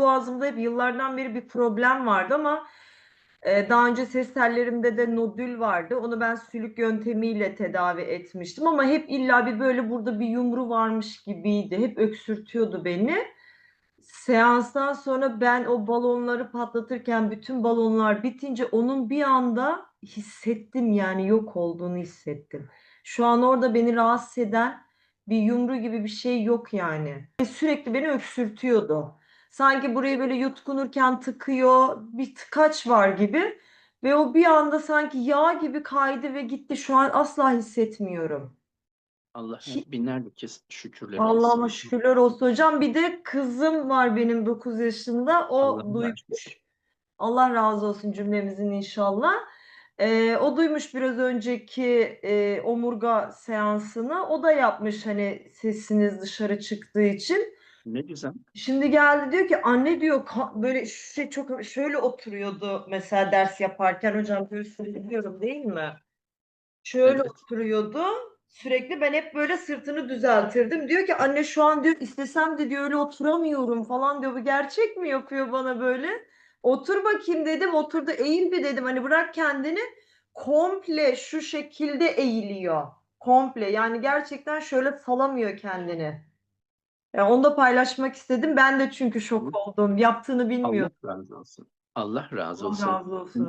boğazımda hep yıllardan beri bir problem vardı ama e, daha önce ses tellerimde de nodül vardı. Onu ben sülük yöntemiyle tedavi etmiştim ama hep illa bir böyle burada bir yumru varmış gibiydi. Hep öksürtüyordu beni. Seanstan sonra ben o balonları patlatırken bütün balonlar bitince onun bir anda hissettim yani yok olduğunu hissettim. Şu an orada beni rahatsız eden bir yumru gibi bir şey yok yani. Sürekli beni öksürtüyordu. Sanki burayı böyle yutkunurken tıkıyor, bir tıkaç var gibi. Ve o bir anda sanki yağ gibi kaydı ve gitti. Şu an asla hissetmiyorum. Allah'a Hi- binlerce kez şükürler Allah'ıma olsun. şükürler olsun hocam. Bir de kızım var benim 9 yaşında. O Allah duymuş. Allah razı olsun cümlemizin inşallah. Ee, o duymuş biraz önceki e, omurga seansını. O da yapmış hani sesiniz dışarı çıktığı için. Ne güzel. Şimdi geldi diyor ki anne diyor böyle şey çok şöyle oturuyordu mesela ders yaparken hocam gösteriyorum değil mi? Şöyle Evet. oturuyordu. Sürekli ben hep böyle sırtını düzeltirdim. Diyor ki anne şu an diyor istesem de diyor öyle oturamıyorum falan diyor. Bu gerçek mi yapıyor bana böyle? Otur bakayım dedim. Oturdu eğil bir dedim. Hani bırak kendini. Komple şu şekilde eğiliyor. Komple yani gerçekten şöyle salamıyor kendini. Ya onu da paylaşmak istedim. Ben de çünkü şok oldum. Yaptığını bilmiyordum. Allah razı olsun. Allah razı Allah olsun. razı olsun.